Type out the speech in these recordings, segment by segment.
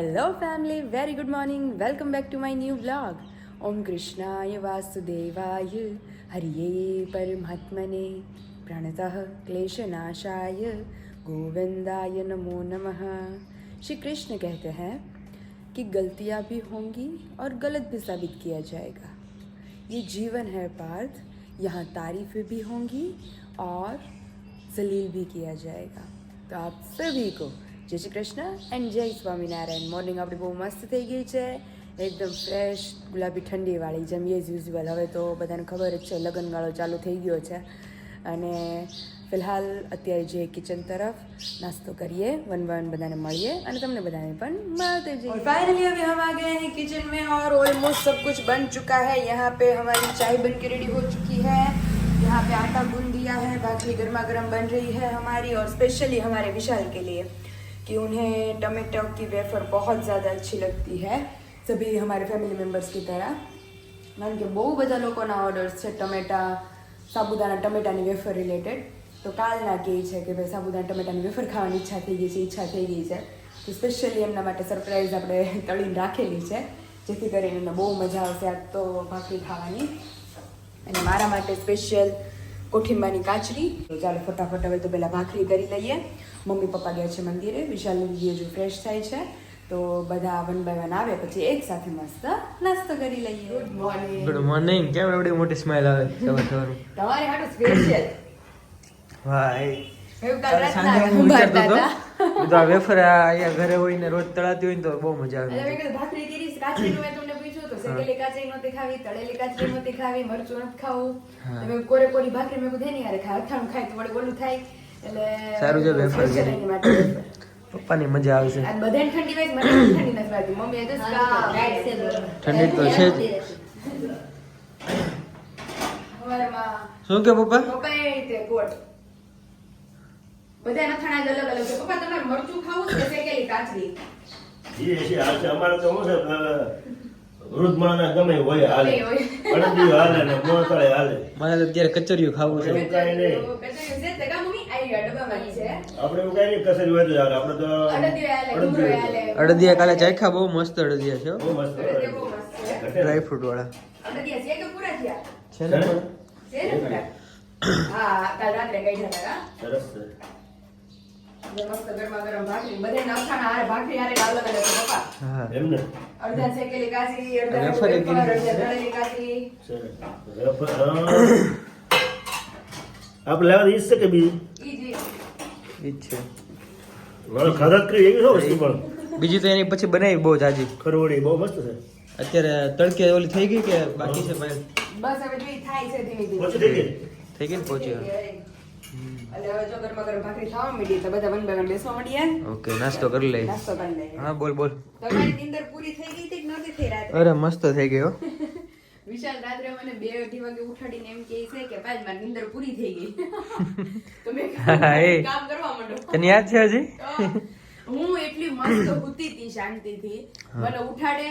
Hello family very good morning welcome back to my new blog ओम कृष्णाय वासुदेवाय हरिये परमात्मने प्रणतः क्लेशनाशाय गोविंदाय नमो नमः श्री कृष्ण कहते हैं कि गलतियाँ भी होंगी और गलत भी साबित किया जाएगा। ये जीवन है पार्थ। यहाँ तारीफ़ भी होंगी और जलील भी किया जाएगा। तो आप सभी को જય શ્રી કૃષ્ણ. એન્ડ જય સ્વામિનારાયણ. મોર્નિંગ આપણી બહુ મસ્ત થઈ ગઈ છે. એકદમ ફ્રેશ ગુલાબી ઠંડીવાળી જેમ જ યુઝ્યુઅલ હવે તો બધાને ખબર જ છે, લગ્નગાળો ચાલુ થઈ ગયો છે. અને ફિલહાલ અત્યારે જે કિચન તરફ. નાસ્તો કરીએ વન વન બધાને મળીએ અને તમને બધાને પણ મળતે જઈએ. ફાઇનલી અભી હમ આ ગયે હૈ કિચન મેં ઓર ઓલમોસ્ટ સબ કુછ બન ચુકા હૈ. યહાં पे हमारी चाय बन के रेडी हो चुकी है यहाँ पे आटा गूंद दिया है बाकी गर्मा गर्म बन रही है हमारी और स्पेशली हमारे विशाल के लिए कि उन्हें टमाटो की वेफर बहुत ज़्यादा अच्छी लगती है सभी हमारे फैमिली मेम्बर्स की तरह કારણ કે બહુ બધા લોકોના ઓર્ડર્સ છે ટમેટા સાબુદાના ટમેટાની વેફર રિલેટેડ તો કાલના કહે છે કે ભાઈ સાબુદાના ટમેટાની વેફર ખાવાની ઈચ્છા થઈ ગઈ છે ઈચ્છા થઈ ગઈ છે તો સ્પેશિયલી એમના માટે સરપ્રાઈઝ આપણે તળીને રાખેલી છે જેથી કરીને એમને બહુ મજા આવશે આજ તો ભાખરી ખાવાની અને મારા માટે સ્પેશિયલ કોઠીંબાની કાચરી તો ચાલો ફટાફટ હવે તો પહેલાં ભાખરી કરી લઈએ મમ્મી પપ્પા ગયા છે મંદિરે વિશાલની વીડિયો જો ફ્રેશ થાય છે. તો બધા વન બાય વન આવે પછી એક સાથે મસ્ત નાસ્તો કરી લઈએ. ગુડ મોર્નિંગ ગુડ મોર્નિંગ કેમ એવડી મોટી સ્માઈલ આવે સવાર સવાર તમારે હાટું સ્પેશિયલ ભાઈ. બધું વેફર અહીંયા ઘરે હોય ને રોજ તળાતી હોય ને તો બહુ મજા એટલે આવે ભાખરી કરી મેં તમને પૂછ્યું તો શેકેલી કાચરી નહોતી ખાવી તળેલી કાચરી નહોતી ખાવી મરચું નથી ખાવું. કોરે કોરી ભાખરી મેં કીધું નહીં ખાય અથાણું ખાય તો વળી ઓલું થાય. સારું છે વેફર વેફર. પપ્પાની મજા આવશે ઠંડી મને તો કામ. ઠંડી તો છે જ. શું કે પપ્પા? બધાના અથાણા અલગ અલગ છે. પપ્પા તમારે મરચું ખાવું છે કે શેકેલી કાચરી? એ છે આ છે. અમારે તો શું છે અ, વૃદ્ધ માણસ ગમે હોય હાલે. અડદી હાલે ને મોતળે હાલે. મારે તો અત્યારે કચરિયું ખાવું છે. એવું નહીં. આપણે એવું કઈ નહીં હોય તો ચાલે આપણે તો અડદિયો કાલે ચાખ્યા બહુ મસ્ત અડદિયા છે હો. બહુ મસ્ત. ડ્રાય ફ્રૂટ વાળા. અડદિયા છે કે પૂરા થયા? છે ને પણ? છે ને પૂરા? હા, કાલ રાત્રે કાઢ્યા હતા, સરસ છે. મસ્ત ગરમા ગરમ ભાખરી. બધાયના અથાણાં હારે ભાખરી આરે અલગ અલગ છે, પપ્પા. હા. એમને અડધા શેકેલી કાચરી, અડધા રેફર એ વેફર, ગીરી અડધા છે. તળેલી કાચરી. સરસ. વેફર, અ, આપણે લેવાની ઈચ્છ છે કે બીજી? ઈ જ, ઈ જ. ઈ જ છે. મારો ખાધા કરી એવી શું વસ્તુ પણ? બીજું તો એની પછી બનાવી બહુ જાજી. ખરવડી બહુ મસ્ત છે. અત્યારે તડકે ઓલી થઈ ગઈ કે બાકી છે ભાઈ? બસ હવે જો થાય છે ધીમે ધીમે. પછી થઈ ગઈ? થઈ ગઈ ને પહોંચી એટલે હવે જો ગરમા ગરમ ભાખરી ખાવા માંડી તો બધા વન બાય બેસવા માંડીએ. ઓકે નાસ્તો કરી લઈ નાસ્તો કરી લઈએ. હા બોલ બોલ. તમારી નીંદર પૂરી થઈ ગઈ હતી કે નહોતી થઈ રાત્રે? અરે મસ્ત થઈ ગયો વિશાલ રાત્રે મને બે અઢી વાગે ઉઠાડીને એમ કહે છે કે ભાઈ મારી નિંદર પૂરી થઈ ગઈ. તો મેં કામ કરવા માંડો. તને યાદ છે હજી? હું. એટલી મસ્ત હુતી હતી શાંતિથી. મને ઉઠાડે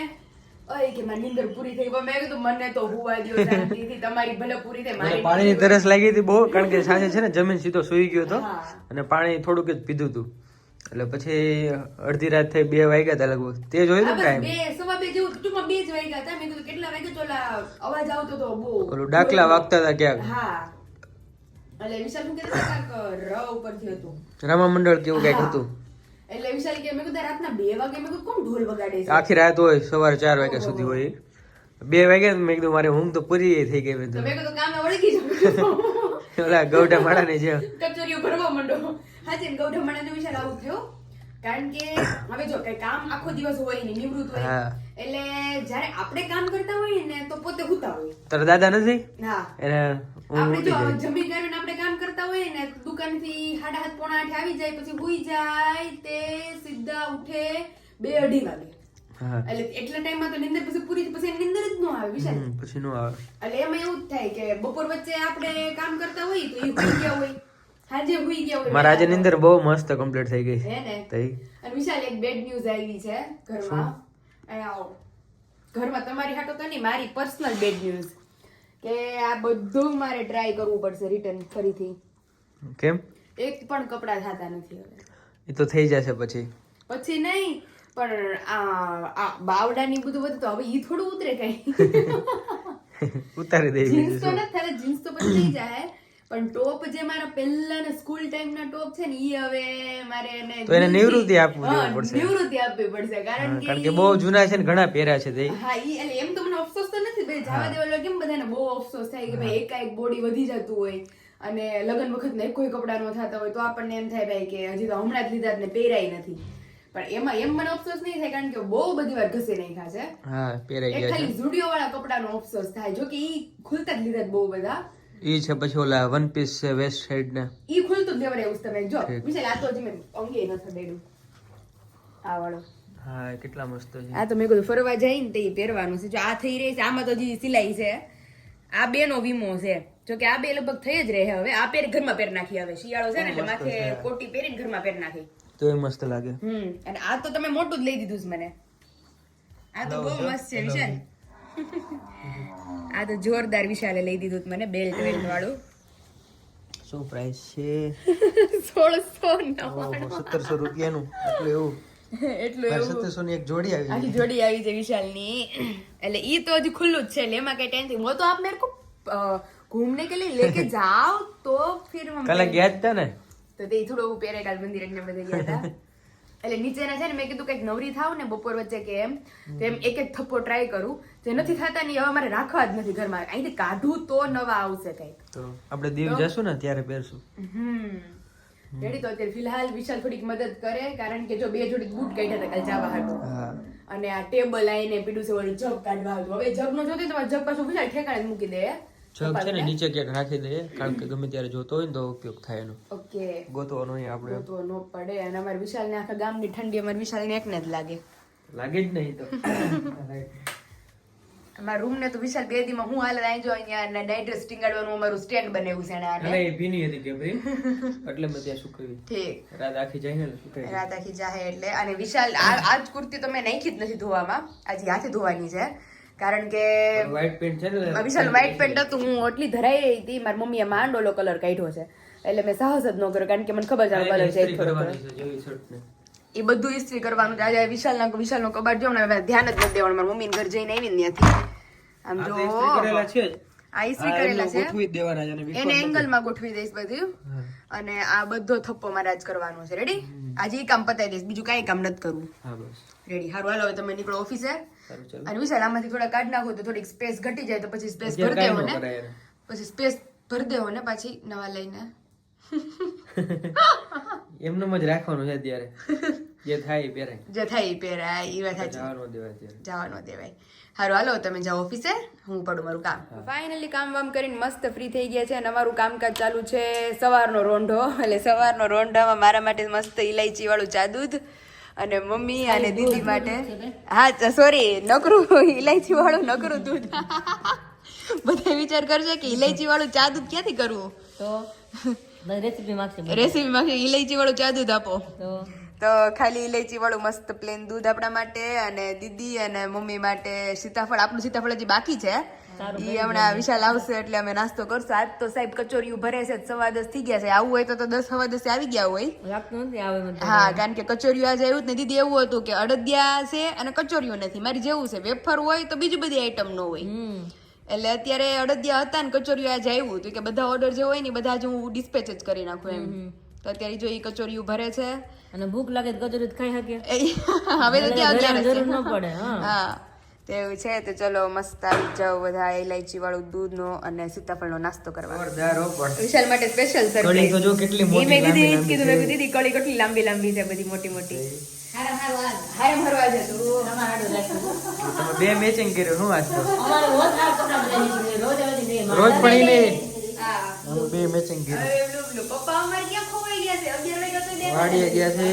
અય કે મારી નિંદર પૂરી થઈ ગઈ. મેં કીધું મને તો હુવા દ્યો શાંતિથી. તમારી ભલે પૂરી થઈ મારી પાણીની તરસ લાગી હતી બહુ કારણ કે સાંજે છે ને જમીન સીધો સુઈ ગયો હતો અને પાણી થોડુંક જ પીધું હતું. એટલે પછી અડધી રાત થઈ બે વાગ્યા હતા લગભગ. તે જોયું હતું કાંઈ બે સવા બે જેવું ટૂંકમાં બે જ વાગ્યા હતા. મેં કીધું કેટલા વાગે તો ઓલા અવાજ આવતો હતો બહુ. ઓલું ડાકલા વાગતા હતા ક્યાંક. હા. એટલે વિશાલ શું કહેતા હતા? ર ઉપરથી હતું. રામા મંડળ કેવું કંઈક હા. હતું. એટલે વિશાલ કે મેં કીધું રાતના બે વાગે મેં કીધું કોણ ઢોલ વગાડે છે? આખી રાત હોય સવારે ચાર વાગ્યા સુધી હોય. બે વાગ્યા ને મેં કીધું મારે ઊંઘ તો પૂરી થઈ ગઈ. મેં તો તો મેં કીધું કામે વળગી જાઉં. ઓલા ગૌઢા માળાની જેમ. કચોરીઓ ભરવા માંડો જેમ ગૌ માણાનો વિચાર આવું થયો કારણ કે હવે જો કઈ કામ આખો દિવસ હોય ને નિવૃત્ત હોય એટલે જ્યારે આપણે કામ કરતા હોઈએ ને તો પોતે હુતા હોય. તારા દાદા નથી? હા. આપણે જો જમી કરીને આપણે કામ કરતા હોઈએ ને દુકાનથી સાડા હાથ પોણા આઠે આવી જાય પછી હુઈ જાય તે સીધા ઉઠે બે અઢી વાગે. એટલે એટલા ટાઈમમાં તો નિંદર પછી પૂરી પછી નિંદર જ ન આવે વિશાલ. પછી નો આવે. એટલે એમાં એવું જ થાય કે બપોર વચ્ચે આપણે કામ કરતા હોઈએ તો એ ગયા હોય. સાંજે હુઈ ગયા મારા આજે નિંદર બહુ મસ્ત કમ્પ્લીટ થઈ ગઈ હે ને? થઈ અને વિશાલ એક બેડ ન્યૂઝ આવી છે ઘરમાં. અહીંયા આવો. ઘરમાં તમારી હાટો તો નહીં મારી પર્સનલ બેડ ન્યૂઝ કે આ બધું મારે ટ્રાય કરવું પડશે રિટર્ન ફરીથી. કેમ? એક પણ કપડાં થતા નથી હવે. એ તો થઈ જશે પછી. પછી નહીં પણ આ આ બાવડાની બધું બધું તો હવે ઈ થોડું ઉતરે કઈ. ઉતારી દે જીન્સ તો નથી જીન્સ તો પછી થઈ જાય. પણ ટોપ જે મારા પહેલાના સ્કૂલ ટાઈમના ટોપ છે ને ઈ હવે મારે એને તો એને નિવૃત્તિ આપવું પડશે. નિવૃત્તિ આપવી પડશે કારણ કે કારણ કે બહુ જૂના છે ને ઘણા પહેર્યા છે તે. હા ઈ એટલે એમ તો મને અફસોસ તો નથી ભાઈ જવા દેવા કેમ બધાને બહુ અફસોસ થાય કે ભાઈ એકાએક બોડી વધી જતું હોય અને લગ્ન વખત ને કોઈ કપડા નો થતા હોય તો આપણને એમ થાય ભાઈ કે હજી તો હમણાં જ લીધા ને પહેરાય નથી. પણ એમાં એમ મને અફસોસ નહીં થાય કારણ કે બહુ બધી વાર ઘસી નાખ્યા છે. હા પહેરાઈ ગયા છે. ખાલી ઝુડિયો વાળા કપડાનો અફસોસ થાય જો કે ઈ ખુલતા જ લીધા બહુ બધા. ઈ છે પછી ઓલા વન પીસ છે વેસ્ટ સાઈડ ને. ઈ ખુલતું જ લેવડે એવું તમે જો. વિશાલ આ તો જ મેં અંગે ન થડેડું આ વાળો. હા કેટલા મસ્ત છે. આ તો મેં કીધું ફરવા જઈને તે પહેરવાનું છે. જો આ થઈ રહી છે આમાં તો હજી સિલાઈ છે. આ બે નો વીમો છે. જો કે આ બે લગભગ થઈ જ રહે હવે. આ પેર ઘરમાં પહેર નાખી હવે. શિયાળો છે ને એટલે માથે કોટી પહેરીને ઘરમાં પહેર નાખી. તો એ મસ્ત લાગે. હમ અને આ તો તમે મોટું જ લઈ દીધું છે મને. આ તો બહુ મસ્ત છે વિશાલ. આ તો જોરદાર વિશાલે લઈ દીધું મને બેલ્ટ વેલ્ટ વાળું. શું પ્રાઇસ છે? સોળસો સત્તરસો રૂપિયાનું. એટલું એવું? ખુલ્લું જ છે એટલે એમાં કઈ ટેન્શન હું તો આપ મેરે કો ઘૂમને કે લીધે તો ફિર ગયા હતા તે થોડો હું મંદિર એટલે બધે ગયા હતા નીચેના છે ને મેં કીધું કંઈક નવરી થાવ ને બપોર વચ્ચે કે એમ એમ એક એક થપ્પો ટ્રાય કરું. જે નથી થતા ને હવે મારે રાખવા જ નથી ઘરમાં. અહીંથી કાઢું તો નવા આવશે કંઈક. તો આપણે દીવ જશું ને ત્યારે પહેરશું હમ. રેડી તો અત્યારે ફિલહાલ વિશાલ થોડીક મદદ કરે કારણ કે જો બે જોડી બૂટ કાઢ્યા હતા કાલ જવા હાટું. અને આ ટેબલ આવીને પીડું છે ઓલું જગ કાઢવા આવતું હવે જગ નો જોતી તો જગ પાછું વિશાલ ઠેકાણે મૂકી દે. જગ છે ને નીચે ક્યાંક રાખી દે કારણ કે ગમે ત્યારે જોતો હોય ને તો ઉપયોગ થાય એનો. ઓકે. ગોતવો નો આપણે. તો ન પડે. અને અમારે વિશાલ ને આખા ગામની ઠંડી અમારે વિશાલ ને એકને જ લાગે. લાગે જ નહીં તો. અમારા રૂમ ને તો વિશાલ બે દીમાં હું હાલ અહીં જો અહીંયા ડાયડ્રેસ ટીંગાડવાનું અમારું સ્ટેન્ડ બનાવ્યું છે ને આને. અને એ ભીની હતી કેબરી એટલે મેં ત્યાં સુકવી ઠીક. રાત આખી જાય ને સુકાઈ રાત આખી જાય એટલે. અને વિશાલ આ આજ કુર્તી તો મેં નાખી જ નથી ધોવામાં. આજે હાથે ધોવાની છે. કારણ કે વ્હાઈટ પેન્ટ છે ને વિશાલ વ્હાઈટ પેન્ટ હતું. હું ઓટલી ધરાઈ રહી હતી. મારી મમ્મીએ માંડોલો કલર કાઢ્યો છે. એટલે મેં સાહસ જ ન કર્યો કારણ કે મને ખબર છે કલર છે એ બધું ઇસ્ત્રી કરવાનું છે. આજે વિશાલના વિશાલનો કબાટ જો ને ધ્યાન જ નથી દેવાનું. મારા મમ્મીને ઘર જઈને આવીને ત્યાંથી આમ જો. કરેલા આ ઇસ્ત્રી કરેલા છે. એને. એંગલમાં ગોઠવી દઈશ બધું. અને આ બધો થપ્પો મારે આજ કરવાનો છે. રેડી આજે એ કામ પતાવી દઈશ. બીજું કાંઈ કામ નથી કરવું. રેડી હારું હાલો હવે તમે નીકળો ઓફિસે. સારું અને વિશાલ આમાંથી થોડા કાઢ નાખો તો થોડીક સ્પેસ ઘટી જાય તો પછી સ્પેસ ભરી દેવો ને પછી સ્પેસ ભરી દેવો ને પાછી નવા લઈને. એમનું જ રાખવાનું છે અત્યારે. જે થાય એ પહેરાય. જે થાય એ પહેરાય એ વાત સાચી. જવા ન દેવાય જવા ન દેવાય. હારું હાલો તમે જાઓ ઓફિસે હું પડું મારું કામ. ફાઇનલી કામ વામ કરીને મસ્ત ફ્રી થઈ ગયા છે અને અમારું કામકાજ ચાલુ છે સવારનો રોંઢો. એટલે સવારનો રોંઢામાં મારા માટે મસ્ત ઇલાયચી વાળું ચા દૂધ અને મમ્મી અને દીદી માટે. હા સોરી નકરું ઇલાયચી વાળું નકરું દૂધ. બધા વિચાર કરશે કે ઇલાયચી વાળું ચા દૂધ ક્યાંથી કરવું? તો રેસીપી માંગશે રેસીપી માંગશે ઇલાયચી વાળું ચા દૂધ આપો. તો તો ખાલી ઇલાયચી વાળું મસ્ત પ્લેન દૂધ આપણા માટે અને દીદી અને મમ્મી માટે સીતાફળ. આપણું સીતાફળ હજી બાકી છે. એ હમણાં વિશાલ આવશે એટલે અમે નાસ્તો કરશું. આજ તો સાહેબ કચોરીઓ ભરે છે સવા દસ થઈ ગયા છે. આવું હોય તો તો દસ સવા દસ આવી ગયા હોય. હા કારણ કે કચોરીઓ આજે આવ્યું જ ને દીદી એવું હતું કે અડદિયા છે અને કચોરીઓ નથી. મારી જેવું છે. વેફર હોય તો બીજી બધી આઈટમ ન હોય. એટલે અત્યારે અડદિયા હતા ને કચોરીઓ આજે આવ્યું તો કે બધા ઓર્ડર જે હોય ને બધા જ હું ડિસ્પેચ જ કરી નાખું એમ. તો અત્યારે જો એ કચોરીઓ ભરે છે. અને ભૂખ લાગે તો કચોરી ખાઈ શકીએ. હવે તો ત્યાં જરૂર ન પડે હા. એવું છે તો ચલો મસ્ત આવી જાઓ બધા ઇલાયચી વાળું દૂધનો અને સીતાફળનો નાસ્તો કરવા. વિશાલ માટે સ્પેશિયલ કઢી તો જો કેટલી મોટી મેં કીધી ઈ કીધું મેં કીધું દીદી કળી કેટલી લાંબી લાંબી છે બધી મોટી મોટી. હારે ભરવા જતું તમે બે મેચિંગ કર્યું હું આજ તો રોજ પણ બે મેચિંગ કર્યું. પપ્પા અમારે ક્યાં ખોવાઈ ગયા છે અગિયાર વાગ્યા સુધી વાડીએ ગયા છે.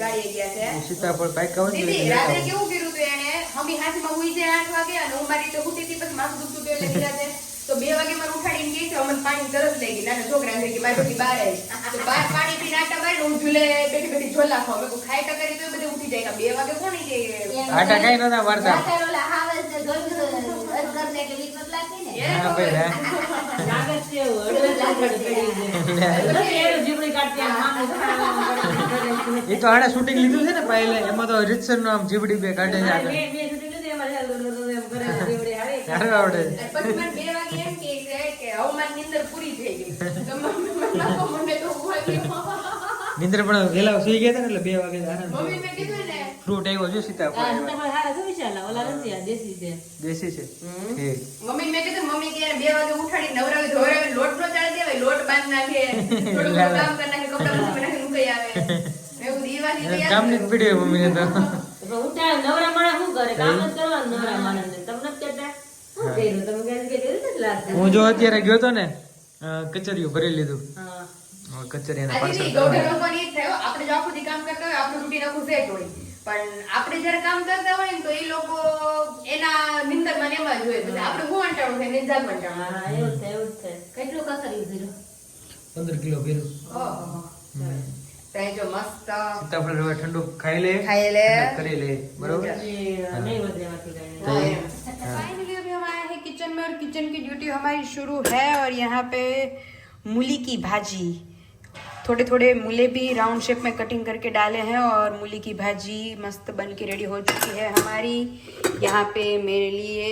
વાડીએ ગયા છે. સીતાફળ પાક્યા હોય ને દીદી રાત્રે કેવું કર્યું હતું એને? હમી હાથમાં ઉઈ જાય આઠ વાગે અને હું મારી તો ઉઠી હતી પછી માથું દુખતું એટલે નિરાંતે તો બે વાગે મારું ઉઠાડીને ગઈ તો મને પાણી તરસ લઈ ગઈ. નાના છોકરા કે મારી બેટી બહાર આવી. તો બહાર પાણી પીને આટા મારીને હું ઝૂલે બેઠી બેઠી ઝોલા ખાવ મેં ખાઈ ખાઈ કરી તો બધે ઉઠી જાય. બે વાગે કોણ ઈ જાય આટા કઈ નતા વારતા. હા ભાઈ એ તો આને શૂટિંગ લીધું છે ને પહેલે. એમાં તો રીતસરનું આમ જીબડી બે કાઢે છે આગળ. આવડે. નીંદર પૂરી થઈ ગઈ તો મમ્મી મને લાગો મને તો ઊંઘ આવી ગઈ. નિંદ્ર પણ વેલા સુઈ ગયા હતા ને એટલે બે વાગે આરામ મમ્મી મેં કીધું ને ફ્રૂટ આવ્યો. જો આ દેશી છે. દેશી છે. ઠીક મમ્મી મેં કીધું મમ્મી કે બે વાગે ઉઠાડી નવરાવી ધોરાવી લોટ નો ચાળી દેવાય નાખે થોડું કામ કરી નાખે કપડાં મશીનમાં નાખીને મૂકી આવે. મેં કીધું ઈ વાત ઈ એને યાદ કામની પીડી હોય તો. નવરા માણસ શું કરે? કામ જ કરવાનું નવરા. તમને? હું. જો અત્યારે ગયો તો ને કચેરીઓ ભરી લીધું. કચેરી એના પાર્સલ. આપણે જો આખું કામ કરતા હોય આપણું રૂટીન આખું સેટ હોય. પણ આપણે જ્યારે કામ કરતા હોય ને તો એ લોકો એના નિંદરમાં માં એમાં જ હોય. આપણે હું અંટાણું થાય ને જાગ અંટાણું. એવું થાય, એવું થાય. કેટલું છે? પંદર કિલો ભર્યું ઓહો. ત્યાં જો મસ્ત સીતાફળ હવે ઠંડુ ખાઈ લે ખાઈ લે. ઠંડક કરી લે બરોબર હજી નહીં વધે એમાંથી કાંઈ. फाइनली अभी हम आए हैं किचन में और किचन की ड्यूटी हमारी शुरू है और यहाँ पे मूली की भाजी थोड़े थोड़े मूले भी राउंड शेप में कटिंग करके डाले हैं और मूली की भाजी मस्त बन के रेडी हो चुकी है हमारी यहाँ पे मेरे लिए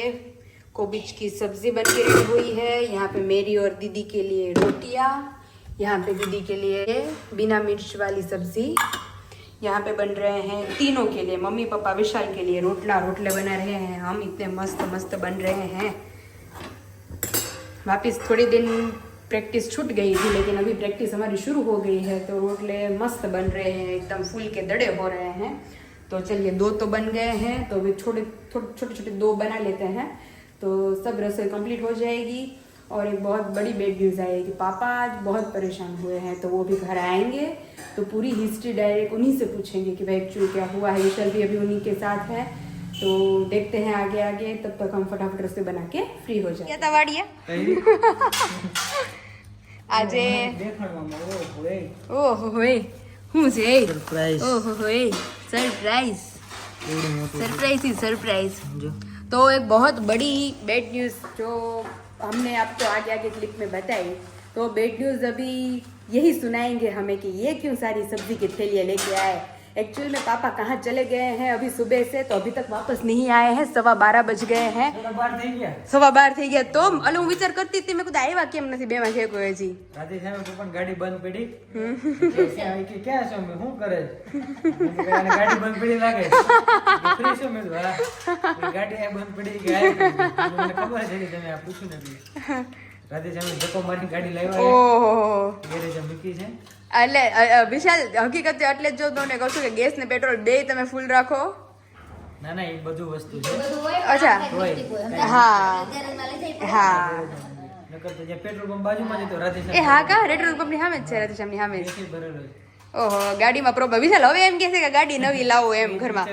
कोबिच की सब्जी बन के रेडी हुई है यहाँ पे मेरी और दीदी के लिए रोटियाँ यहाँ पे दीदी के लिए बिना मिर्च वाली सब्ज़ी। यहाँ पे बन रहे हैं तीनों के लिए, मम्मी पापा विशाल के लिए रोटला। रोटले बना रहे हैं, हम इतने मस्त मस्त बन रहे हैं। वापस थोड़ी दिन प्रैक्टिस छूट गई थी, लेकिन अभी प्रैक्टिस हमारी शुरू हो गई है तो रोटले मस्त बन रहे हैं, एकदम फूल के दड़े हो रहे हैं। तो चलिए, दो तो बन गए हैं तो अभी छोटे छोटे छोटे दो बना लेते हैं। तो सब रसोई कंप्लीट हो जाएगी। और एक बहुत बड़ी बेड न्यूज़ आएगी पापा आज बहुत परेशान हुए हैं तो वो भी घर आएंगे तो पूरी हिस्ट्री डायरेक्ट उन्हीं से पूछेंगे कि भाई एक्चुअली क्या हुआ है विशाल भी अभी उन्हीं के साथ है तो देखते हैं आगे आगे तब तक हम फटाफट रसोई बना के फ्री हो जाए क्या वाड़िया આજે ઓહો હોય શું છે એ? સરપ્રાઈઝ ઓહો હોય सरप्राइज सरप्राइज ही सरप्राइज જો तो एक बहुत बड़ी बैड न्यूज़ जो हमने आपको आगे आगे क्लिप में बताई तो बैड न्यूज़ अभी यही सुनाएंगे हमें कि ये क्यों सारी सब्जी की थैलियाँ लेके आए एक्चुअली में पापा कहाँ चले गए हैं अभी सुबह से तो अभी तक वापस नहीं आए हैं सवा बारह बज गए हैं બાર થઈ ગયા સવા બાર થઈ ગયા તો અલે હું વિચાર કરતી હતી મેં કીધું આવ્યા કેમ નથી બે માં કોઈ હજી રાતે સાહેબ તો પણ ગાડી બંધ પડી કે ક્યાં કે ક્યાં છો મેં શું કરે છે? મેં કીધું, આને ગાડી બંધ પડી લાગે છે. ફ્રી છો મેં કીધું, હા. એ ગાડી આ બંધ પડી કે આ બંધ પડી. મને ખબર છે કે તમે આ પૂછ્યું નથી રાતે સાહેબ ધક્કો મારી ગાડી લાવ્યા ઓહો ગેરેજ મૂકી છે એટલે વિશાલ હકીકત એટલે જ જો તમને કહું છું કે ગેસ ને પેટ્રોલ બે તમે ફૂલ રાખો. ના ના એ બધું વસ્તુ છે. અચ્છા. હા. હા. નકર તો જ્યાં પેટ્રોલ પંપ બાજુમાં જ હતો રાતે એ હા કા? રેટ્રોલ કંપની સામે જ છે રાધેશ્યામની સામે. ઓહો ગાડીમાં પ્રોબ્લેમ વિશાલ હવે એમ કહે છે કે ગાડી નવી લાવો એમ ઘરમાં.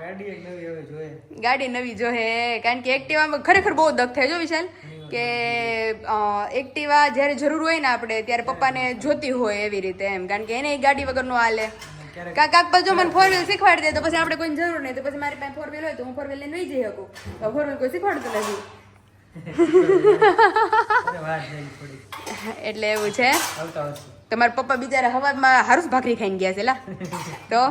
ગાડી નવી હવે જોઈએ. ગાડી નવી જો હે કારણ કે એક્ટિવામાં ખરેખર બહુ દખ થાય જો વિશાલ. કે એક્ટિવા જ્યારે જરૂર હોય ને આપણે ત્યારે પપ્પાને જોતી હોય એવી રીતે એમ. કારણ કે એને ગાડી વગર નો હાલે કાંક પછી જો મને ફોર વ્હીલ શીખવાડી દે તો પછી આપણે કોઈ જરૂર નહીં. તો પછી મારી પાસે ફોર વ્હીલ હોય તો હું ફોર વ્હીલ લઈને જઈ શકું. ફોર વ્હીલ કોઈ શીખવાડતું નથી. એટલે એવું છે. તમારા પપ્પા બિચારા હવામાં હારું ભાખરી ખાઈને ગયા છે લા. તો?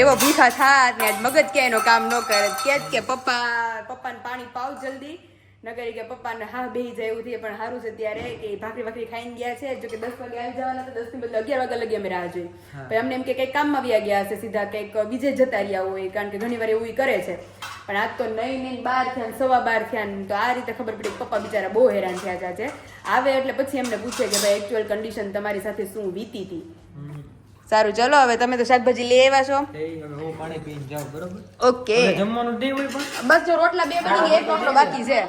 એવો ભૂખા થાત ને મગજ કે એનો કામ ન કરે. કે જ કે પપ્પા પપ્પાને પાણી પાવ જલ્દી. નગર કે પપ્પાને હા બેહી જાય એવું થઈ પણ સારું છે ત્યારે કે ભાખરી ભાખરી ખાઈને ગયા છે. જો કે દસ વાગે આવી જવાના તો દસની બદલે અગિયાર વાગે લગી અમે રાહ જોઈ. પછી અમને એમ કે કંઈક કામમાં વ્યા ગયા હશે સીધા કંઈક બીજે જતા રહ્યા હોય કારણ કે ઘણી વાર એવું કરે છે. પણ આજ તો નહીં નહીં બાર થયા સવા બાર થયા તો આ રીતે ખબર પડી પપ્પા બિચારા બહુ હેરાન થયા છે. આવે એટલે પછી એમને પૂછે કે ભાઈ એકચ્યુઅલ કન્ડિશન તમારી સાથે શું વીતી હતી. સારું ચલો હવે તમે તો શાકભાજી લઈ આવ્યા છો. એ હવે હું પાણી પીને જાઉં બરોબર? ઓકે. જમવાનું બસ જો રોટલા બે બની ગયા એક રોટલો બાકી છે.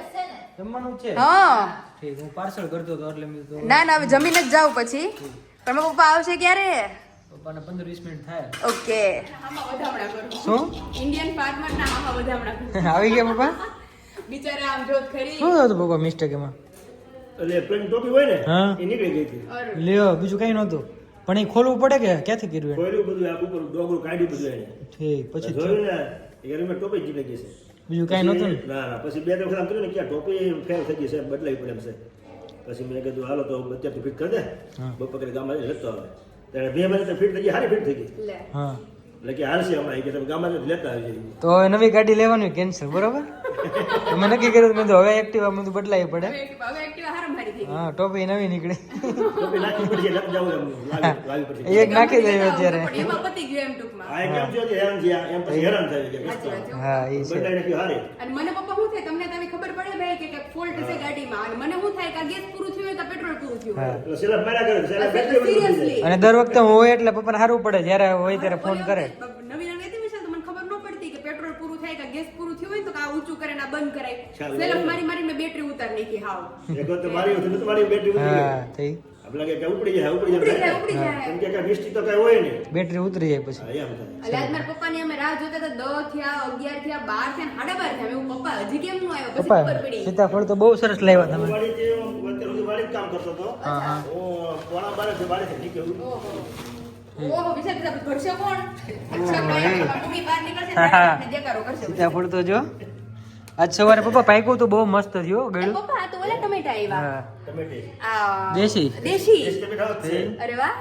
જમવાનું છે? હા. હું પાર્સલ કરતો હતો એટલે ના ના હવે જમીને જ જાવ પછી. પણ પપ્પા આવશે ક્યારે? પપ્પાને પંદર વીસ મિનિટ થાય. ઓકે. શું? ઇન્ડિયન ફાર્મર ના આમાં વધામણા આવી ગયા પપ્પા? બિચારા આમ જોત ખરી. શું હતું પપ્પા મિસ્ટેક એમાં? એટલે પેન્ટ ટોપી હોય ને એ નીકળી ગઈ હતી. લ્યો બીજું કઈ નહોતું. પણ એ ખોલવું પડે કે ક્યાંથી કર્યું ખોલ્યું બધું આ ઉપર ડોગરું કાઢી બધું એને. ઠીક પછી જોયું ને એ ઘરમાં ટોપી જ નીકળી ગઈ છે બીજું કઈ નહોતું ને? ના ના પછી બે ત્રણ વખત આમ કર્યું ને ક્યાં ટોપી ફેર થઈ ગઈ છે બદલાવી પડે એમ છે. પછી મેં કીધું હાલો તો અત્યારથી ફિટ કરી દે. બપકરે બપોર કરી ગામમાં લેતો આવે. ત્યારે બે મહિને તો ફિટ થઈ ગઈ હારી ફિટ થઈ ગઈ. હા. એટલે કે હાલશે હમણાં કે તમે ગામમાં જ લેતા આવી જાય તો નવી ગાડી લેવાની કેન્સલ બરોબર? તમે નક્કી કર્યું મેં તો હવે એક્ટિવા તો બદલાવી પડે. હા ટોપી નવી નીકળી. એક નાખી દઈએ અત્યારે. હા એ છે. અને મને પપ્પા શું થાય તમને તમે ખબર પડે ભાઈ કે ફોલ્ટ છે ગાડીમાં. અને મને શું થાય કે ગેસ પૂરું થયું હોય પેટ્રોલ પૂરું થયું હોય. હા એટલે સેલા માર્યા કરે સેલા બેટરી બધી ઉડી જાય. સિરિયસલી અને દર વખતે હું હોય એટલે પપ્પાને સારું પડે જ્યારે હોય ત્યારે ફોન કરે. નવી નવી હતી વિશાલ તો મને ખબર ન પડતી કે પેટ્રોલ પૂરું થાય કે ગેસ પૂરું થયું હોય તો આ ઊંચું કરે ને બંધ કરાય. સેલ્ફ મારી મારી મેં બેટરી ઉતાર નાખી હાવ. એક તો મારી હતી તો મારી બેટરી ઉતરી હા થઈ. આપણે લાગે કે ઉપડી જાય ઉપડી જાય. ઉપડી જાય. કેમ કે કાંઈ મિસ્ટી તો કઈ હોય નહીં. બેટરી ઉતરી જાય પછી. હા, એટલે આજ મારા પપ્પાની અમે રાહ જોતા હતા 10 થયા અગિયાર થયા બાર થયા સાડા બાર થયા. એવું પપ્પા હજી કેમ નું આવ્યો? પછી ખબર પડી. સીતાફળ તો બહુ સરસ લાવ્યા તમે. વાડી હું અત્યાર સુધી વાડી કામ કરતો હતો. હા હા. હું પોણા બારેથી વાડીથી નીકળ્યું. ઓહો. ઓહો વિશાલ કીધું આપણે ઘરશે કોણ? અચ્છા ભાઈ મમ્મી બહાર નીકળશે હા, હા. ને દેખાડો કરશે સીતાફળ તો જો. આજ સવારે પપ્પા પાક્યું તો બહુ મસ્ત થયું ગળ્યું. પપ્પા તો ઓલા ટમેટા આવ્યા. હા. ટમેટી. આ દેશી. દેશી. છે. અરે વાહ.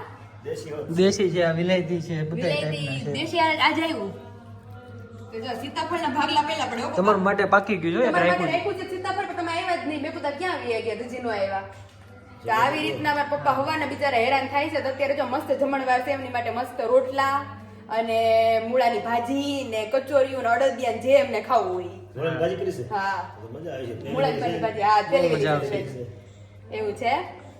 દેશી છે આ વિલાયતી છે બધા વિલાયતી ટાઈપના છે. દેશી આજ આવ્યું સીતાફળના ભાગલા પહેલા પડે તમારા માટે પાકી ગયું છે સીતાફળ પણ તમે આવ્યા જ નહીં. મેં કીધું ક્યાં આવી ગયા? હજી નો આવ્યા. તો આવી રીતના મારા પપ્પા હવાના બિચારા હેરાન થાય છે. તો અત્યારે જો મસ્ત જમણવાર છે એમની માટે મસ્ત રોટલા અને મૂળાની ભાજી ને કચોરીઓ ને અડદિયા જે એમને ખાવું હોય. ભાજી કરી છે? હા. તો મજા આવી છે મૂળાની ભાજી હા. એવું છે?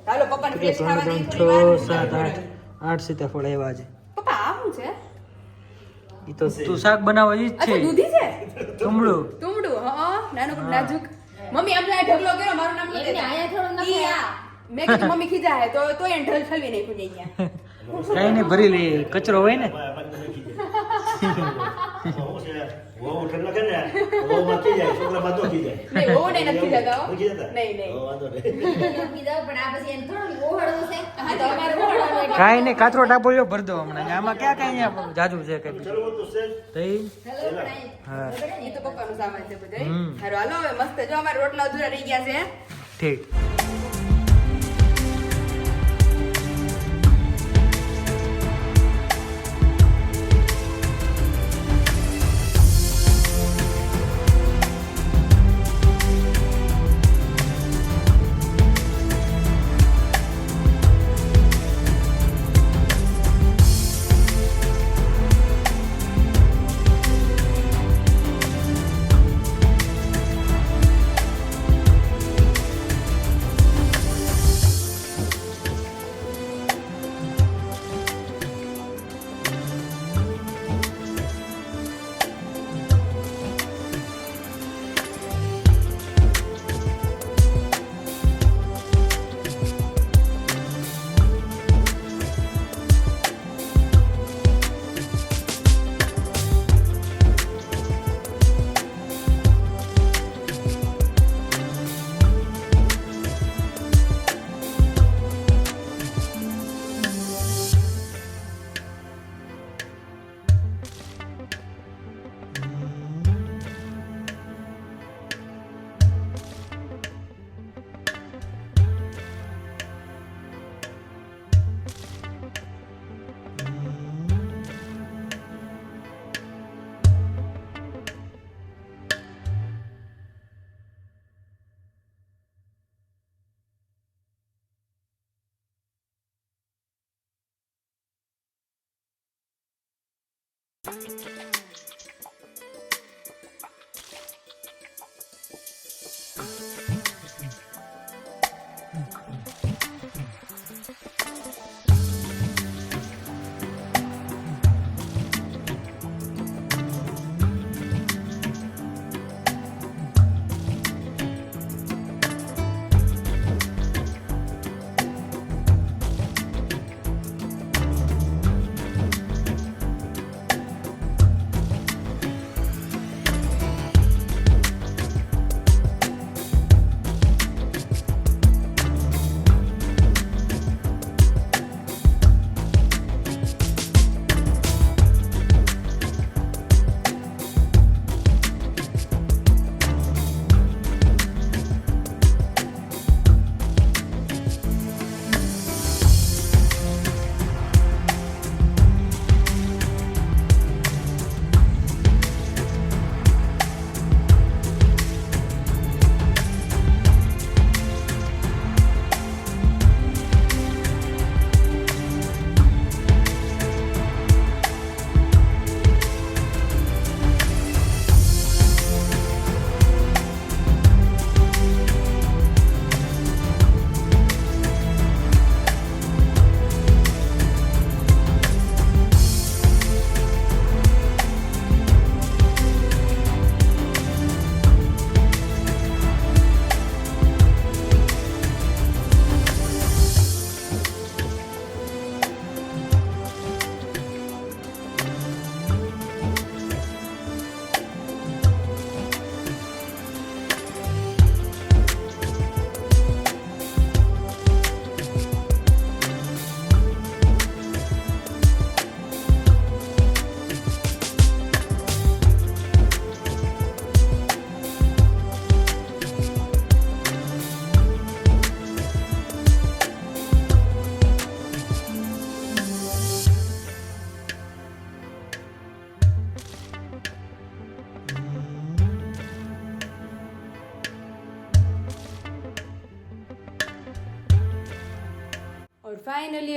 હાલો પપ્પાને ફ્રેશ ખાવા ત્રણ થોડી આઠ સીતાફળ આવ્યા છે પપ્પા આવું છે? ઈ તો તું શાક બનાવવા ઈ છે. દૂધી છે? તુમડું તુમડું હા નાનું નાજુક. મમ્મી આમ ઢગલો કર્યો મારું નામ એમને આયા થોડું નખાય. મેં કીધું મમ્મી ખીજા હે. તો તો એને ઢલ ઠલવી નાખ્યું ને અહીંયા. કઈ નહીં ભરી લે. કચરો હોય ને? કઈ નઈ કાચરો ટાપો ભરદો ભર દો હમણાં. આમાં ક્યાં કાંઈ જાજુ છે કઈ? તો પપ્પાનું સામાન બધું. હાલો મસ્ત જો અમારે રોટલા અધૂરા રહી ગયા છે ઠીક.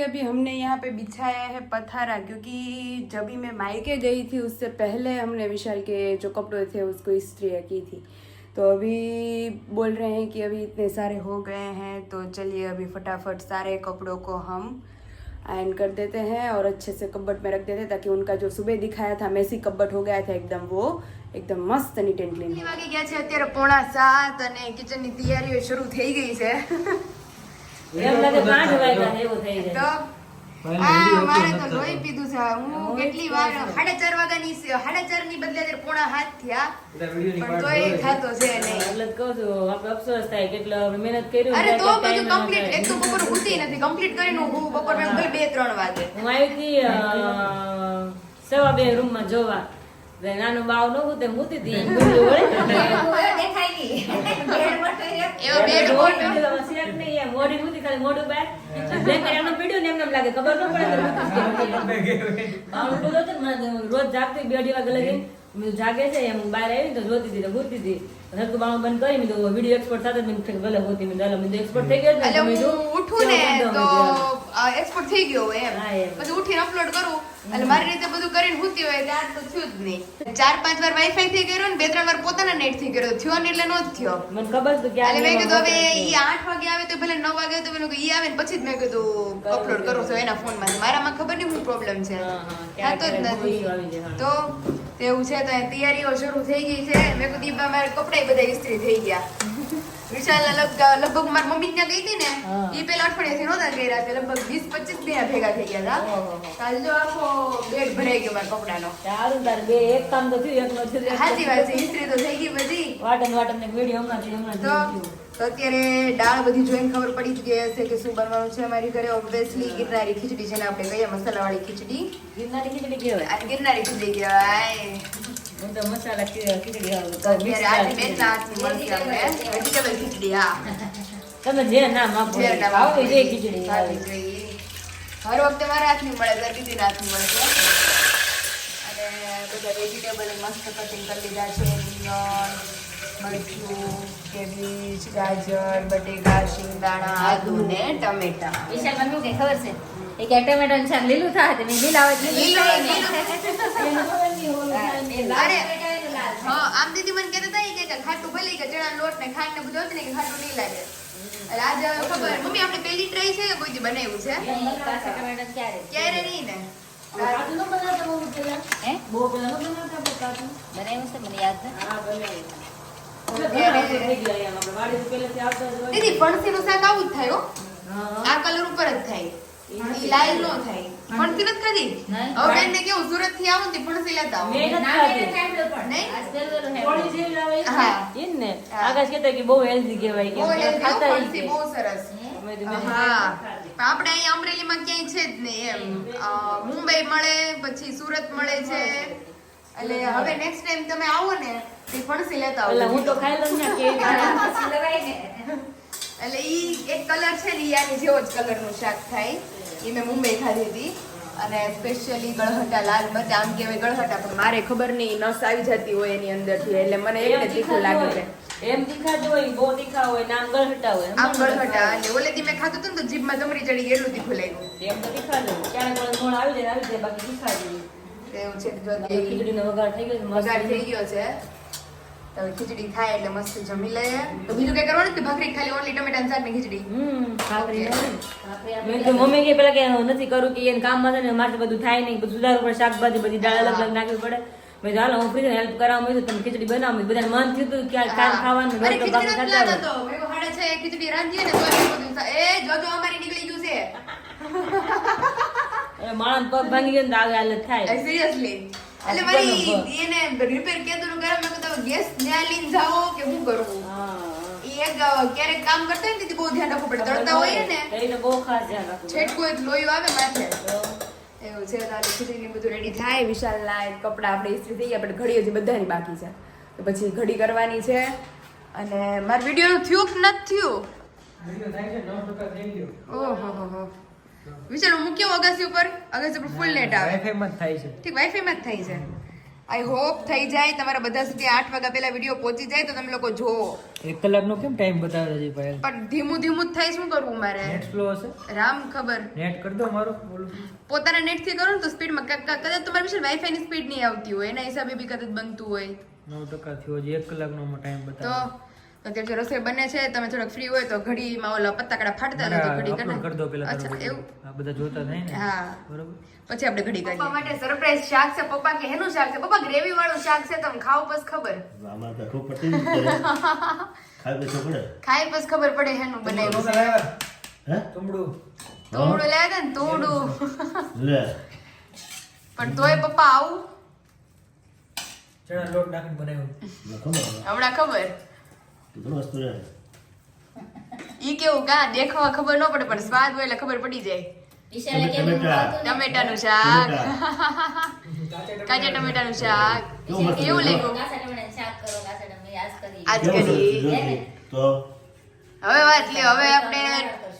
अभी हमने यहाँ पे बिछाया है पथारा क्योंकि जब भी मैं मायके गई थी उससे पहले हमने विशाल के जो कपड़े थे उसको इस्त्री की थी तो अभी बोल रहे हैं कि अभी इतने सारे हो गए हैं तो चलिए अभी फटाफट सारे कपड़ों को हम आयन कर देते हैं और अच्छे से कब्बट में रख देते हैं ताकि उनका जो सुबह दिखाया था मेसी कब्बट हो गया था एकदम वो एकदम મસ્ત નીટ એન્ડ ક્લીન વાગી ગયા છે અત્યારે પોણા સાત અને કિચનની તૈયારીઓ શરૂ થઈ ગઈ છે એમ લાગે પાંચ વાગ્યા એવું થઈ જાય. આ મારે તો લોહી પીધું છે. હું કેટલી વાર સાડા ચાર વાગ્યાની સાડા ચારની બદલે અત્યારે પોણા હાથ થયા. પણ તોય. છે. નહીં. એટલે કહું છું આપણે અફસોસ થાય કેટલો મહેનત કરી અરે તો બધું કમ્પ્લીટ એક તો બપોર નથી. કમ્પ્લીટ કરીને હું બપોર મેં ગઈ બે ત્રણ વાગે. હું આવી હતી સવા બે રૂમમાં જોવા. નાનું બાવ નો હું તે મૂતી હતી. એવો બે report મોઢી મૂતી ખાલી મોઢું બહાર બ્લેન્કેટ એમનું પીડ્યું ને એમને એમ લાગે ખબર ન પડે. મૂકી રોજ જાગતી બે અઢી વાગે લગી. મેં જાગે છે એમ બહાર આવી તો જોતી હતી તો હોતી. હતી હરકું બાણું બંધ કરી મેં તો વીડિયો એક્સપોર્ટ થતો મેં કીધું ભલે હોતી મેં ચાલો મેં તો એક્સપોર્ટ થઈ ગયો એટલે હું ઉઠું ને તો એક્સપોર્ટ થઈ ગયો એમ. પછી ઉઠીને અપલોડ કરું. એટલે મારી રીતે બધું કરીને હુતી હોય ત્યાર તો થયું જ નહીં. ચાર પાંચ વાર વાઈફાઈ થી કર્યો ને બે ત્રણ વાર પોતાના નેટથી કર્યો. થયો ને એટલે નો જ થયો. મને ખબર તો કે એટલે મેં કીધું હવે ઈ આઠ વાગે આવે તો ભલે નવ વાગે તો પેલું ઈ આવે ને પછી જ મેં કીધું અપલોડ કરું છું એના ફોનમાં મારામાં ખબર નહીં શું પ્રોબ્લેમ છે. હા, હા. થતો જ નથી. હા. તો તેવું છે તો તૈયારીઓ શરૂ થઈ ગઈ છે. મેં કીધું દીપા મારે કપડાય બધા ઇસ્ત્રી થઈ ગયા. વિશાલના લગ- લગભગ મારી મમ્મી ત્યાં ગઈ હતી ને એ પેલા અઠવાડિયાથી નહોતા કર્યા તે લગભગ વીસ પચીસ બે ભેગા થઈ ગયા હતા. કાલ જો આખો બેડ ભરાઈ ગયો મારા કપડાનો. સારું તાર બે એક કામ તો થયું એક નો સાચી વાત છે ઇસ્ત્રી તો થઈ ગઈ બધી. વાટન વાટન ને વીડિયો હમણાં હમણાં તો. તો અત્યારે દાળ બધી જોઈને ખબર પડી જ ગઈ હશે કે શું બનવાનું છે અમારી ઘરે. ઓબ્વિયસલી ગિરનારી ખીચડી જેને આપણે કહીએ મસાલાવાળી ખીચડી. ગિરનારી ખીચડી કહેવાય. આ ગિરનારી ખીચડી કહેવાય. હું તો મસાલા ખીચડી આજે બેન હાથની આપણે. વેજીટેબલ ખીચડી હા. તમે જે નામ આપો જે નામ આપો એ ખીચડી જોઈએ. હર વખતે મારા હાથની મળે દીદીના હાથની મળશે. અને બધા વેજીટેબલ મસ્ત કટિંગ કરી લીધા છે મરચું કેબીજ ગાજર બટેકા શિંગદાણા આદુ ને ટમેટા. વિશાલ મને કે ખબર છે? એ કે ટમેટા નું લીલું થાય તો લીલા હોય લીલું લીલું, થાય. અરે હા આમ દીદી મને કહેતા હતા કે ખાટું ભલે કે ચણાનો લોટ ને ખાંડ ને બધું હતું ને કે ખાટું નહીં લાગે. એટલે આજે ખબર. મમ્મી આપણે પહેલી ટ્રાય છે કોઈ દી બનાવ્યું છે? ક્યારે? ક્યારે નહીં ને. બનાવતા બહુ પેલા? હે? બહુ પેલા બનાવતા બનાવ્યું છે મને યાદ ને હા, બનાવી. ત્યારે- ફણસી. દીદી ફણસીનું શાક આવું જ થાય હો. આ કલર ઉપર જ થાય. ઈ લાલ નો થાય. ફણસી. નથી ખાધી? કેવું સુરતથી આવું ને તે ફણસી લેતા ને? ને. આકાશ કહેતા કે બહુ હેલ્ધી કહેવાય કે ખાતા. બહુ સરસ. આપણે અહીંયા અમરેલીમાં ક્યાંય છે જ નહીં એમ. મુંબઈ મળે પછી સુરત મળે છે. એટલે હવે નેક્સ્ટ ટાઈમ તમે આવો ને તે ફણસી લેતા પેલા હું તો ખાઈ લઉં ને કે એટલે ઈ એક કલર છે ને આની જેવો જ કલરનું શાક થાય. એ મેં મુંબઈ ખાધી હતી. અને સ્પેશિયલી ગળહટા લાલ મરચા આમ કહેવાય ગળહટા પણ મારે ખબર નહીં નસ આવી જતી હોય એની અંદરથી એટલે મને એટલે તીખું લાગે છે. એમ તીખા જ હોય બહુ તીખા હોય નામ ગળહટા હોય. આમ ગળહટા એટલે ઓલેથી મેં ખાધું હતું ને તો જીભમાં જમરી ચડી એટલું તીખું લાગ્યું. એમ તો તીખા જ હોય. ક્યારેક આવી જાય આવી જાય બાકી તીખા જ હોય. એવું છે ખીચડીનો વઘાર થઈ ગયો વઘાર થઈ ગયો છે. તો ખીચડી થાય એટલે મસ્ત જમી લઈએ. તો બીજું કઈ કરવાનું કે ભાખરી ખાલી ઓનલી ટમેટા શાક ને ખીચડી? હમ ભાખરી મમ્મી કે પેલા કે નથી કરું કે એને કામમાં છે ને મારે બધું થાય નહીં બધું સુધારવું પડે શાકભાજી બધી દાળ અલગ અલગ નાખવી પડે. મેં તો હાલો હું ફ્રી હેલ્પ કરાવવા મેં તમે ખીચડી બનાવો. બધાને મન થયું હતું કે કાલ ખાવાનું મેં તો ખીચડીનો ખાતા હાડા ખીચડી રાંધીએ ને તો એ બધું એ જોજો અમારી નીકળી ગયું છે. માણસ પગ ભાંગી ગયો ને આવી હાલત થાય. સિરિયસલી એટલે મારી એને રિપેર કેતું કરે મેં ગેસ ન્યા લઈને જાઓ કે શું કરવું. એક ક્યારેક કામ કરતા હોય ને તેથી બહુ ધ્યાન રાખવું પડે. તળતા હોઈએ ને એ બહુ ખાસ ધ્યાન રાખવું. છેટકું એક લોહી આવે માથે. એવું છે તારે ખીચડી બધું રેડી થાય. વિશાલના એક કપડા આપણે ઇસ્ત્રી થઈ ગયા પણ ઘડીઓ બધાની બાકી છે. તો પછી ઘડી કરવાની છે. અને મારા વીડિયો થયું કે નથી થયું? વીડિયો થાય છે નવ ટકા થઈ ગયો. ઓહો હો હો. વિચાર હું મૂક્યો અગાસી ઉપર? અગાસી ઉપર ફૂલ નેટ આવે. વાઈફાઈ માં થાય છે. ઠીક વાઈફાઈ માં જ થાય છે. આઈ હોપ થઈ જાય. તમારા બધા સુધી આઠ વાગ્યા પહેલા વીડિયો પહોંચી જાય તો તમે લોકો જોવો એક કલાકનો કેમ ટાઈમ બતાવે છે ભાઈ? પણ ધીમું ધીમું જ થાય શું કરવું મારે? નેટ સ્લો હશે? રામ ખબર. નેટ કરી દો મારો પોતાના નેટથી કરો ને તો સ્પીડમાં કદાચ તમારી વિશે વાઈફાઈ ની સ્પીડ નહીં આવતી હોય. એના હિસાબે બી કદાચ બનતું હોય. નવ ટકા થયો હજી એક કલાકનો ટાઈમ તો બતાવે. અત્યારે જો રસોઈ બને છે તમે થોડોક ફ્રી હોય તો ઘડીમાં ઓલા પત્તાકડા ફાટતા રહે તો ઘડી અપલોડ કરી દો પેલા અચ્છા એવું? આ બધા જોતા થાય ને. હા. બરોબર? પછી આપણે ઘડી કરીએ પપ્પા માટે સરપ્રાઈઝ શાક છે પપ્પા કે હેનું શાક છે? પપ્પા ગ્રેવી વાળું શાક છે તમે ખાઓ બસ ખબર. આમાં તો ખૂબ પટી ખાઈ પછી પડે ખાઈ બસ ખબર પડે હેનું બનાવ્યું. છે હે? તુમડું તોડું લેવા દે ને તોડું લે. પણ તોય પપ્પા આવું. ચણા લોટ નાખીને બનાવ્યું. હમણાં ખબર. વસ્તુ રહે ઈ કેવું કા દેખાવા ખબર ન પડે પણ સ્વાદ હોય એટલે ખબર પડી જાય? ટમેટાનું શાક. કાચા ટમેટાનું શાક. કેવું લાગ્યું? આજ કરી. તો? હવે વાત લ્યો હવે આપણે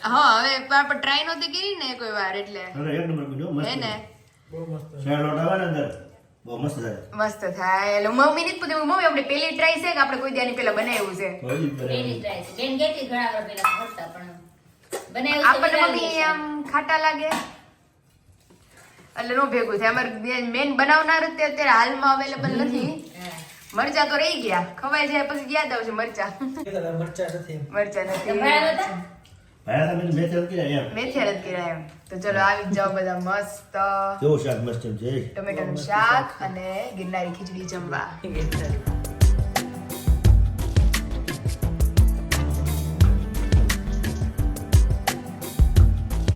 હા હવે આપણે ટ્રાય નહોતી કરી ને કોઈ વાર એટલે. અરે એક નંબર હે ને? બહુ મસ્ત શેર આવે ને અંદર? બહુ મસ્ત થાય. મસ્ત થાય. એટલે મમ્મી ની જ પૂછ્યું મમ્મી આપણે પેલી ટ્રાય છે કે આપણે કોઈ દાની પેલા બનાવ્યું છે? બનાવ્યું. try છે. બેન કેતી ઘણા વાર પહેલા કરતા પણ બનાવ્યું છે આપણને મમ્મી. આમ ખાટા લાગે. એટલે નો ભેગું થાય. અમારે મેન બનાવનાર જ તે અત્યારે હાલમાં અવેલેબલ નથી. મરચા તો રહી ગયા. ખવાઈ જાય પછી યાદ આવશે મરચા. મરચા નથી. મરચા નથી. સંભળાયો હતા? મેં ચાલ કે એમ મેથી નથી કર્યા એમ તો ચલો આવી જ જાઓ બધા મસ્ત કેવું શાક મસ્ત છે ટમેટાનું શાક અને ગિરનારી ખીચડી જમવા